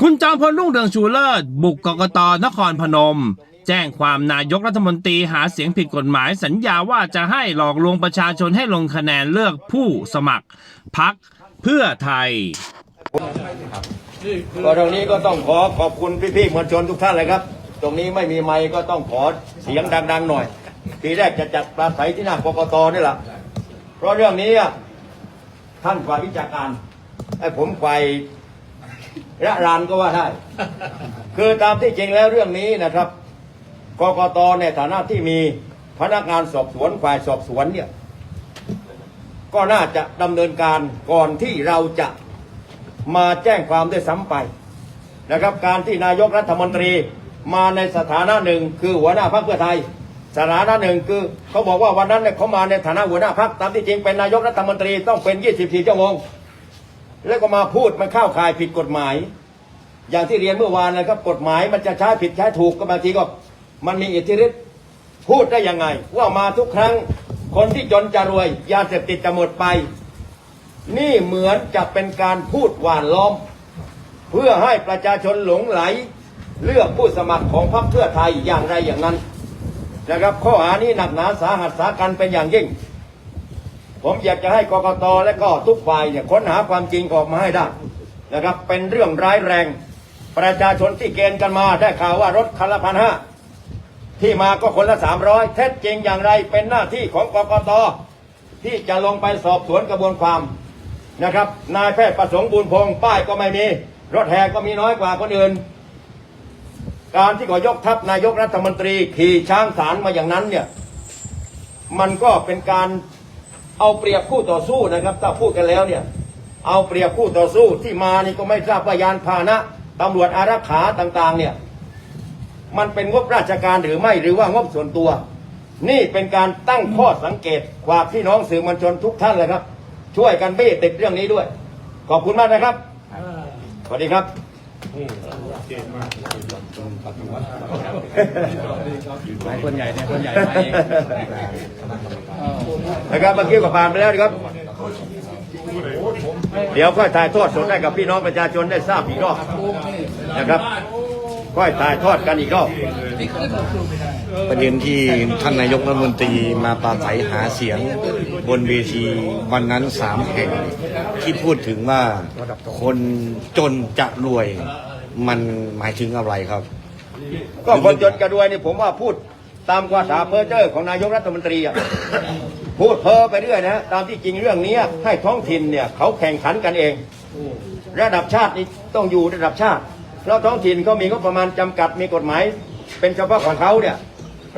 คุณจอมพลรุ่งเรืองชูเลิศบุกกกตนครพนม แจ้งความนายกรัฐมนตรีหาเสียงผิดกฎหมายสัญญาว่าจะให้หลอกลวงประชาชนให้ลงคะแนนเลือกผู้สมัครพักเพื่อไทยก็ตรงนี้ก็ต้องขอขอบคุณพี่ๆมวลชนทุกท่านเลยครับ ตรงนี้ไม่มีไมค์ก็ต้องขอเสียงดัง ๆ หน่อย ทีแรกจะจัดปราศัยที่หน้ากกตนี่แหละเพราะเรื่องนี้ท่านฝ่ายวิชาการไอ้ผมฝ่าย ระรานก็ว่าได้ คือตามที่จริงแล้วเรื่องนี้นะครับกกตในฐานะที่มีพนักงานสอบสวนฝ่ายสอบสวนเนี่ยก็น่าจะดำเนินการก่อนที่เราจะมาแจ้งความด้วยซ้ำไปนะครับ การที่นายกรัฐมนตรีมาในสถานะหนึ่งคือหัวหน้าพรรคเพื่อไทย สถานะหนึ่งคือเขาบอกว่าวันนั้นเนี่ยเขามาในฐานะหัวหน้าพรรคตามที่จริงเป็นนายกรัฐมนตรีต้องเป็น 24 ชั่วโมง แล้วก็มาพูดมันเข้าข่ายผิดกฎหมาย อย่างที่เรียนเมื่อวานนะครับกฎหมายมันจะใช้ผิดใช้ถูกก็บางทีก็มันมีอิทธิฤทธิ์พูดได้ยังไง ว่ามาทุกครั้งคนที่จนจะรวย ยาเสพติดจะหมดไป นี่เหมือนจะเป็นการพูดหวานล้อม เพื่อให้ประชาชนหลงไหล เลือกผู้สมัครของพรรคเพื่อไทยอย่างไรอย่างนั้นนะครับข้อหานี้หนักหนาสาหัสสากันเป็นอย่างยิ่ง ผมอยากจะให้กกตและก็ทุกฝ่ายเนี่ยค้นหาความจริงออกมาให้ได้นะครับ เป็นเรื่องร้ายแรง ประชาชนที่เกณฑ์กันมาได้ข่าวว่ารถคันละพันห้าที่มาก็คนละสามร้อยเท็จจริงอย่างไรเป็นหน้าที่ของกกตที่จะลงไปสอบสวนกระบวนความนะครับ นายแพทย์ประสงค์บุญพงษ์ป้ายก็ไม่มี รถแห่ก็มีน้อยกว่าคนอื่น การที่ขายกทัพนายกรัฐมนตรีขี่ช้างสารมาอย่างนั้นเนี่ยมันก็เป็นการ เอาเปรียบคู่ต่อสู้นะครับ ถ้าพูดกันแล้วเนี่ย เอาเปรียบคู่ต่อสู้ที่มานี่ก็ไม่ทราบว่ายานพาหนะตำรวจอารักขาต่าง ๆ เนี่ย มันเป็นงบราชการหรือไม่หรือว่างบส่วนตัว นี่เป็นการตั้งข้อสังเกตฝาพี่น้องสื่อมวลชนทุกท่านเลยครับ ช่วยกันเบ้ติดเรื่องนี้ด้วย ขอบคุณมากนะครับสวัสดีครับ คนใหญ่เนี่ยคนใหญ่มาเองนะครับเมื่อกี้ก็ผ่านไปแล้วนะครับ เดี๋ยวค่อยถ่ายทอดสดให้กับพี่น้องประชาชนได้ทราบอีกรอบนะครับ ค่อยถ่ายทอดกันอีกรอบประเด็นที่ท่านนายกรัฐมนตรีมาปราศัยหาเสียงบนเวทีวันนั้นสามแห่ง ที่พูดถึงว่าคนจนจะรวยมันหมายถึงอะไรครับ ก็คนจนกระดวยนี่ผมว่าพูดตามภาษาเพ้อเจ้อของนายกรัฐมนตรีอะพูดเพ้อไปเรื่อยนะ ตามที่จริงเรื่องนี้ให้ท้องถิ่นเนี่ยเขาแข่งขันกันเอง ระดับชาตินี่ต้องอยู่ระดับชาติ เพราะท้องถิ่นเขามีงบประมาณจำกัดมีกฎหมาย เป็นเฉพาะของเขาเนี่ย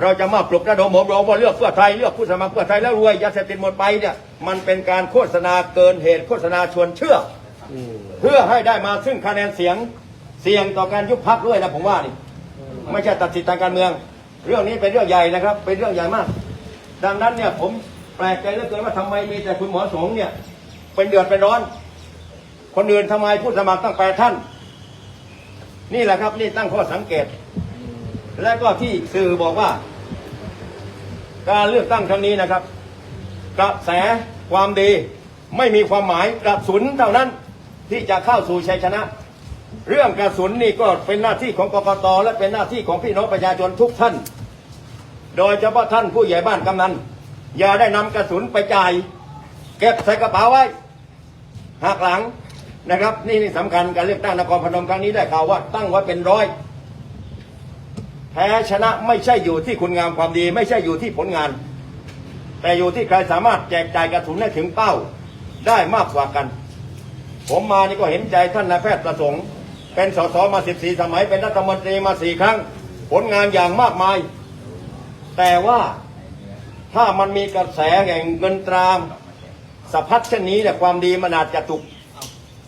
เราจะมาปลุกระดมผมรมว่าเลือกเพื่อไทยเลือกผู้สมัครเพื่อไทยแล้วรวยยาเสพติดหมดไปเนี่ยมันเป็นการโฆษณาเกินเหตุโฆษณาชวนเชื่ออเพื่อให้ได้มาซึ่งคะแนนเสียงเสี่ยงต่อการยุบพักด้วยนะผมว่านี่ ไม่ใช่ตัดสิทธิทางการเมือง เรื่องนี้เป็นเรื่องใหญ่นะครับ เป็นเรื่องใหญ่มาก ดังนั้นเนี่ยผมแปลกใจเหลือเกินว่าทำไมมีแต่คุณหมอสงเนี่ยเป็นเดือดเป็นร้อน คนอื่นทำไมผู้สมัครตั้งแปดท่าน นี่แหละครับนี่ตั้งข้อสังเกต และก็ที่สื่อบอกว่า การเลือกตั้งครั้งนี้นะครับ กระแสความดีไม่มีความหมายกระสุนเท่านั้นที่จะเข้าสู่ชัยชนะ เรื่องกระสุนนี่ก็เป็นหน้าที่ของกกตและเป็นหน้าที่ของพี่น้องประชาชนทุกท่าน โดยเฉพาะท่านผู้ใหญ่บ้านกำนันอย่าได้นำกระสุนไปจ่าย เก็บใส่กระเป๋าไว้หักหลัง นะครับ นี่นี่สำคัญการเลือกตั้งนครพนมครั้งนี้ได้ข่าวว่าตั้งไว้เป็นร้อยแพ้ชนะไม่ใช่อยู่ที่คุณงามความดี ไม่ใช่อยู่ที่ผลงาน แต่อยู่ที่ใครสามารถแจกจ่ายกระสุนให้ถึงเป้าได้มากกว่ากัน ผมมานี่ก็เห็นใจท่านนายแพทย์ประสงค์ เป็นสสมา 14 สมัย เป็นรัฐมนตรีมาสี่ครั้ง ผลงานอย่างมากมาย แต่ว่าถ้ามันมีกระแสแห่งเงินตรามสะพัดเช่นนี้เนี่ยความดีมันอาจจะถูก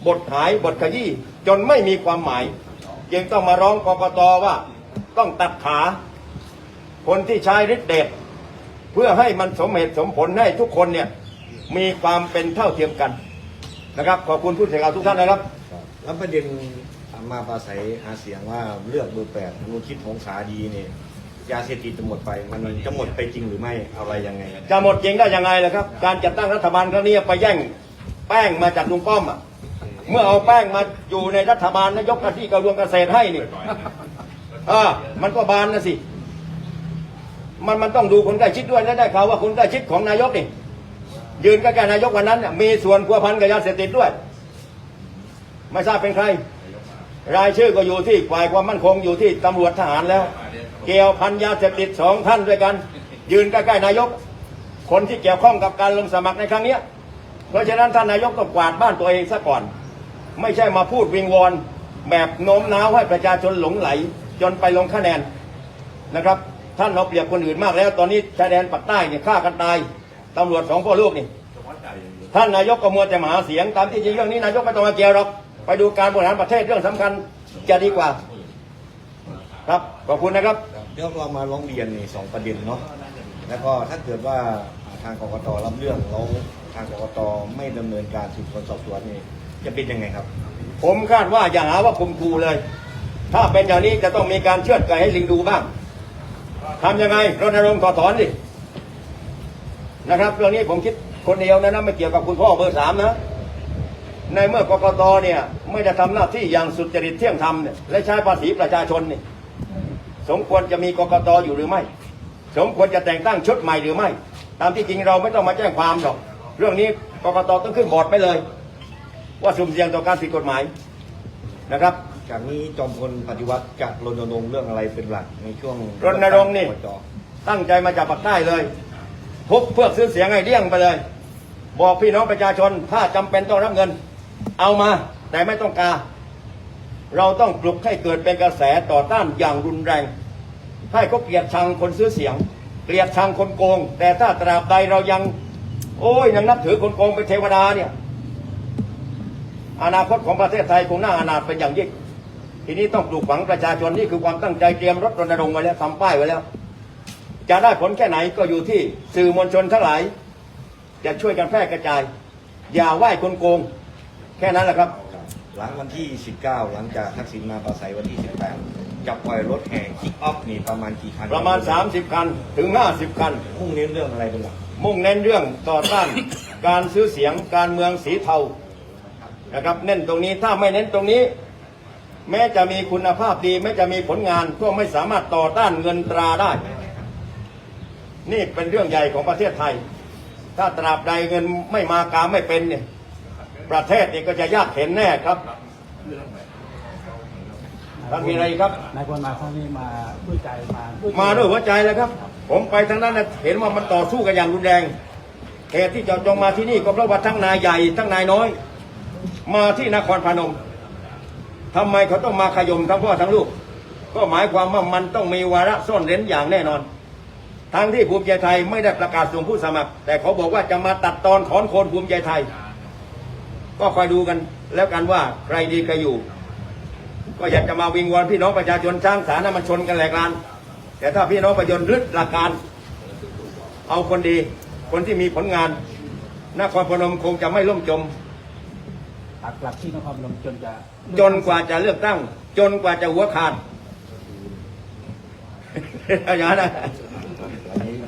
บทหายบทขยี้จนไม่มีความหมายจึงต้องมาร้องกกตว่าต้องตัดขา คนที่ใช้ฤทธิ์เดชเพื่อให้มันสมเหตุสมผลให้ทุกคนเนี่ยมีความเป็นเท่าเทียมกันนะครับ ขอบคุณผู้เสียงข่าวทุกท่านนะครับ แล้วประเด็นมาปราศัยหาเสียงว่าเลือกเบอร์แปดอนุชิตหงษาดีเนี่ยยาเสพติดจะหมดไป มันจะหมดไปจริงหรือไม่อะไรยังไง จะหมดจริงได้ยังไงล่ะครับ การจัดตั้งรัฐบาลครั้งนี้ไปแย่งแป้งมาจากลุงป้อมอะ เมื่อเอาแป้งมาอยู่ในรัฐบาลนายกหน้าที่กระทรวงเกษตรให้นี่อ่ามันก็บานนะสิ มันมันต้องดูคนใกล้ชิดด้วยและได้ข่าวว่าคนใกล้ชิดของนายกนี่ ยืนใกล้ๆนายกวันนั้นน่ะมีส่วนพัวพันกับยาเสพติดด้วย ไม่ทราบเป็นใคร รายชื่อก็อยู่ที่ฝ่ายความมั่นคงอยู่ที่ตำรวจทหารแล้ว เกี่ยวพันยาเสพติดสองท่านด้วยกัน ยืนใกล้ๆนายก คนที่เกี่ยวข้องกับการลงสมัครในครั้งเนี้ยเพราะฉะนั้นท่านนายกต้องกวาดบ้านตัวเองซะก่อน ไม่ใช่มาพูดวิงวอนแบบโน้มน้าวให้ประชาชนหลงไหล จนไปลงคะแนนนะครับ ท่านเราเปรียบคนอื่นมากแล้ว ตอนนี้ชายแดนปากใต้เนี่ยฆ่ากันตายตำรวจสองพ่อลูกนี่ท่านนายกก็มัวแต่มาหาเสียงตามที่จริงเรื่องนี้นายกไม่ต้องมาเกี่ยวหรอกไปดูการบริหารประเทศเรื่องสำคัญจะดีกว่า ครับขอบคุณนะครับเดี๋ยวเรามาร้องเรียนในสองประเด็นเนาะแล้วก็ถ้าเกิดว่าทางกกตรับเรื่องแล้วทางกกตไม่ดำเนินการสืบสวนสอบสวนนี่ จะเป็นยังไงครับ ผมคาดว่าอย่าหาว่าผมครูเลย ถ้าเป็นอย่างนี้จะต้องมีการเชือดไก่ให้ลิงดูบ้างทำยังไงรณรงค์ถอถอนดินะครับเรื่องนี้ผมคิดคนเดียวนะนะไม่เกี่ยวกับคุณพ่อเบอร์สามนะ ในเมื่อกกตเนี่ย ไม่ได้ทำหน้าที่อย่างสุจริตเที่ยงธรรมเนี่ยและใช้ภาษีประชาชนเนี่ยสมควรจะมีกกตอยู่หรือไม่ สมควรจะแต่งตั้งชุดใหม่หรือไม่ ตามที่จริงเราไม่ต้องมาแจ้งความหรอก เรื่องนี้กกตต้องขึ้นบอร์ดไปเลย ว่าสุ่มเสี่ยงต่อการผิดกฎหมายนะครับจากนี้จอมพลปฏิวัติจะรณรงค์เรื่องอะไรเป็นหลักในช่วงรณรงค์นี่กจตั้งใจมาจากปากใต้เลยทุบเพื่อซื้อเสียงให้เดี่ยงไปเลย บอกพี่น้องประชาชนถ้าจำเป็นต้องรับเงิน เอามาแต่ไม่ต้องการเราต้องปลุกให้เกิดเป็นกระแสต่อต้านอย่างรุนแรง ให้เขาเกลียดชังคนซื้อเสียง เกลียดชังคนโกง แต่ถ้าตราบใดเรายัง โอ้ยยังนับถือคนโกงเป็นเทวดาเนี่ย อนาคตของประเทศไทยคงน่าอนาถเป็นอย่างยิ่งทีนี้ต้องปลูกฝังประชาชนนี่คือความตั้งใจเตรียมรถรณรงค์ไว้แล้วทำป้ายไว้แล้ว จะได้ผลแค่ไหนก็อยู่ที่สื่อมวลชนทั้งหลาย จะช่วยกันแพร่กระจาย อย่าไหว้คนโกง แค่นั้นแหละครับ หลังวันที่ 19 หลังจากทักษิณมาปราศัยวันที่ 18 จะปล่อยรถแห่คิกออฟนี่ประมาณกี่คันประมาณ 30 คันถึง 50 คัน มุ่งเน้นเรื่องอะไรเป็นหลักมุ่งเน้นเรื่องต่อต้าน การซื้อเสียงการเมืองสีเทา นะครับ เน้นตรงนี้ถ้าไม่เน้นตรงนี้ แม้จะมีคุณภาพดี แม้จะมีผลงานก็ไม่สามารถต่อต้านเงินตราได้ นี่เป็นเรื่องใหญ่ของประเทศไทย ถ้าตราบใดเงินไม่มากาไม่เป็นเนี่ยประเทศนี่ก็จะยากเห็นแน่ครับท่านมีอะไรอีกครับนายพลมาครั้งนี้มาด้วยใจมามาด้วยหัวใจเลยครับ ผมไปทั้งนั้นนะเห็นว่ามันต่อสู้กันอย่างรุนแรงเหตุที่เจาะจงมาที่นี่ก็เพราะว่าทั้งนายใหญ่ทั้งนายน้อย มาที่นครพนมทำไมเขาต้องมาขยมทั้งพ่อทั้งลูก ก็หมายความว่ามันต้องมีวาระซ่อนเร้นอย่างแน่นอน ทั้งที่ภูมิใจไทยไม่ได้ประกาศส่งผู้สมัคร แต่เขาบอกว่าจะมาตัดตอนถอนโคนภูมิใจไทย ก็คอยดูกันแล้วกันว่าใครดีใครอยู่ ก็อยากจะมาวิงวอนพี่น้องประชาชนช้างสารนะมันชนกันแหลกลานแต่ถ้าพี่น้องประชาชนรึดหลักการ เอาคนดี คนที่มีผลงานนครพนมคงจะไม่ล่มจม ปักหลักที่นครพนมจนจะจนกว่าจะเลือกตั้ง จนกว่าจะหัวขาดเอาอย่างนั้นนะ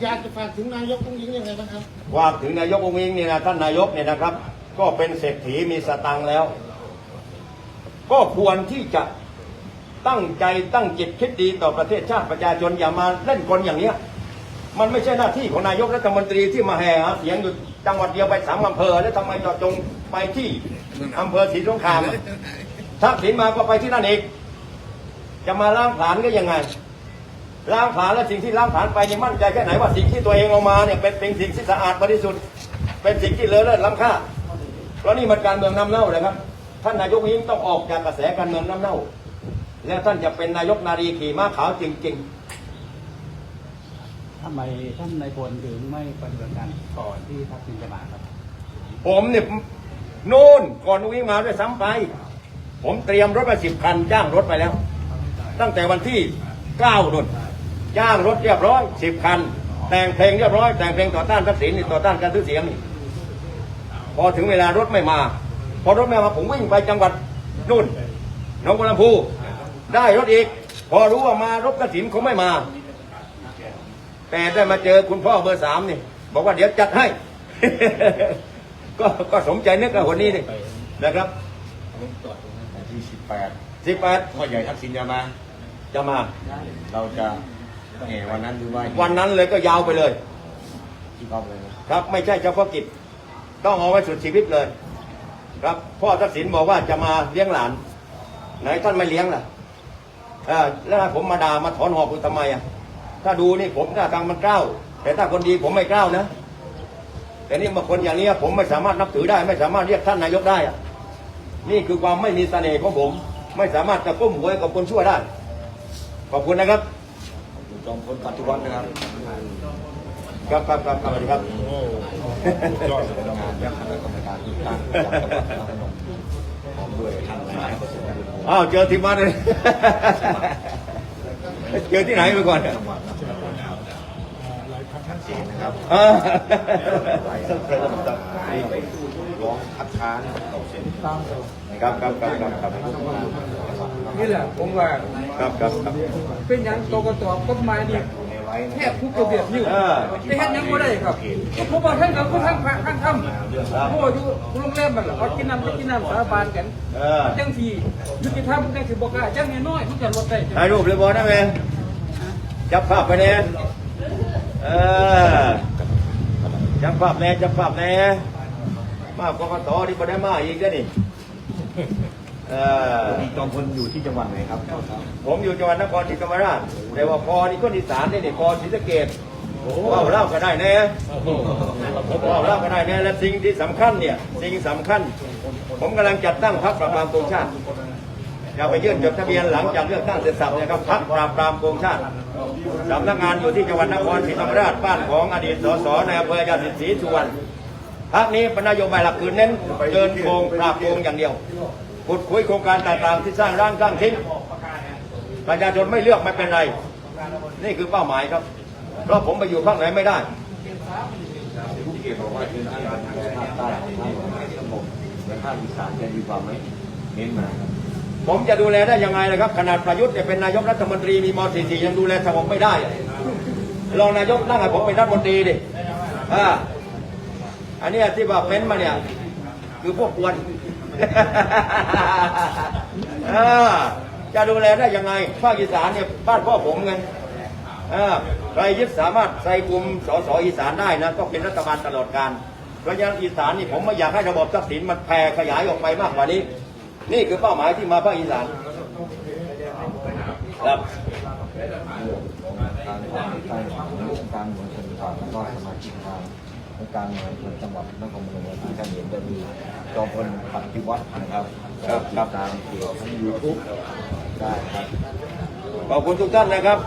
อยากจะฝากถึงนายกต้องยิงยังไงบ้างครับว่าถึงนายกองค์อิงเนี่ยนะท่านนายกเนี่ยนะครับ ก็เป็นเศรษฐีมีสตังค์แล้ว ก็ควรที่จะตั้งใจตั้งจิตคิดดีต่อประเทศชาติประชาชนอย่ามาเล่นกลอย่างเนี้ย มันไม่ใช่หน้าที่ของนายกรัฐมนตรีที่มาแห่หาเสียงอยู่จังหวัดเดียวไปสามอำเภอแล้วทำไมเจาะจงไปที่ อำเภอศรีสงครามทักษิณมาก็ไปที่นั่นเองจะมาล้างผลาญก็ยังไง ล้างผลาญและสิ่งที่ล้างผลาญไปนี่มั่นใจแค่ไหนว่าสิ่งที่ตัวเองเอามาเนี่ยเป็นเป็นสิ่งที่สะอาดบริสุทธิ์ เป็นสิ่งที่เลอะเลิศล้ำค่า เพราะนี่มันการเมืองน้ำเน่าเลยครับ ท่านนายกยิ่งต้องออกจากกระแสการเมืองน้ำเน่า แล้วท่านจะเป็นนายกนารีขี่ม้าขาวจริง ๆทำไมท่านนายพลถึงไม่ปฏิบัติการก่อนที่ทักษิณจะมาครับ ผมเนี่ย นู่นก่อนวิ่งมาด้วยซ้ำไป ผมเตรียมรถไปสิบคัน จ้างรถไปแล้ว ตั้งแต่วันที่เก้านุ่น จ้างรถเรียบร้อยสิบคัน แต่งเพลงเรียบร้อย แต่งเพลงต่อต้านทักษิณนี่ต่อต้านการซื้อเสียงนี่พอถึงเวลารถไม่มา พอรถไม่มาผมวิ่งไปจังหวัดนู่นหนองบัวลำพู ได้รถอีก พอรู้ว่ามารถกระถินเขาไม่มา แต่ได้มาเจอคุณพ่อเบอร์สามนี่ บอกว่าเดี๋ยวจัดให้ ก็ก็สมใจนึกกับคนนี้นี่นะครับวันที่สิบแปดสิบแปดพ่อใหญ่ทักษิณจะมา จะมา เราจะแห่วันนั้นหรือว่าวันนั้นเลยก็ยาวไปเลย ที่กองเลยนะครับ ไม่ใช่เฉพาะกิจ ต้องเอาไว้สุดชีวิตเลย ครับพ่อทักษิณบอกว่าจะมาเลี้ยงหลาน ไหนท่านไม่เลี้ยงล่ะเออแล้วถ้าผมมาด่ามาถอนหอกคุณทำไมอะถ้าดูนี่ผมหน้าทางมันกล้าวแต่ถ้าคนดีผมไม่กล้าวนะ แต่นี่มาคนอย่างนี้ผมไม่สามารถนับถือได้ ไม่สามารถเรียกท่านนายกได้อะนี่คือความไม่มีเสน่ห์ของผม ไม่สามารถจะก้มหัวให้กับคนชั่วได้ ขอบคุณนะครับคุณจอมพลปฏิวัตินะครับครับครับครับครับสวัสดีครับยอดสำนักงานและคณะกรรมการที่ตั้งจังหวัดนครพนมพร้อมด้วยท่านนายกประสิทธิ์อ้าวเจอที่บ้านเลยเจอที่ไหนไปก่อน จังหวัดนครพนม ชัดเจนนะครับอ่าร้องคัดค้านต่อเซ็นครับครับครับครับครับนี่แหละผมว่าครับครับครับเป็นหยังกกตกฎหมายนี่แทบทุกระเบียบนิ้วเออแต่เฮ็ดหยังบ่ได้ครับผมบอกท่านกับผู้ท่านพระท่านทำโอ้อยู่โรงแรมมันล่ะเขากินน้ำกินน้ำสาบานกันเออจังทียุติธรรมจังสิบ่กล้าจังน้อยๆมันก็ลดได้ถ่ายรูปเลยบอลนะแม่จับภาพไปเนี่ย เออจับภาพแน่จับภาพแน่มากกกตนี่บ่ได้มาอีกแล้วนี่เออมีจอมพลอยู่ที่จังหวัดไหนครับ ผมอยู่จังหวัดนครศรีธรรมราชแต่ว่าพอนี่ก็อีสานนี่นี่พอศรีสะเกดว่าเล่าก็ได้แน่ว่าเล่าก็ได้แน่และสิ่งที่สำคัญเนี่ย สิ่งสำคัญ ผมกำลังจัดตั้งพรรคปราบปรามโกงชาติ จะไปยื่นจดทะเบียนหลังจากเลือกตั้งเสร็จสับนะครับพรรคปราบปรามโกงชาติสำนักงานอยู่ที่จังหวัดนครศรีธรรมราชบ้านของอดีตสสในอำเภอยาสิศรีสุวรรณพรรคนี้เป็นนโยบายหลักคือเน้นเดินโกงปราบโกงอย่างเดียวขุดคุยโครงการต่างๆที่สร้างร่างสร้างทิ้งประชาชนไม่เลือกไม่เป็นไร นี่คือเป้าหมายครับ เพราะผมไปอยู่ภาคไหนไม่ได้ทุกเขตบอกว่าพื้นที่ภาคใต้ของภาคเหนือระบบและภาคอีสานจะดีกว่าไหมเน้นมา ผมจะดูแลได้ยังไงนะครับ ขนาดประยุทธ์เนี่ยเป็นนายกรัฐมนตรีมีม .44 ยังดูแลสงบไม่ได้รองนายกนั่งให้ผมเป็นรัฐมนตรีดิอ่าอันนี้ที่ว่าเป็นมาเนี่ยคือพวกกวนจะดูแลได้ยังไงภาคอีสานเนี่ยบ้านพ่อผมไงอ่าใครยึดสามารถใส่กลุ่มสสอีสานได้นะก็เป็นรัฐบาลตลอดการเพราะฉะนั้นอีสานนี่ผมไม่อยากให้ระบบทักษิณมันแผ่ขยายออกไปมากกว่านี้ นี่คือเป้าหมายที่มาภาคอีสานครับการก่อตั้งของการเมืองชนบทแล้วก็สมาชิกทางองค์การเมืองชนจังหวัดนครพนมที่ท่านเห็นก็มีจอมพลปฏิวัตินะครับครับครับตามเพจทั้งยูทูบได้ครับขอบคุณทุกท่านนะครับ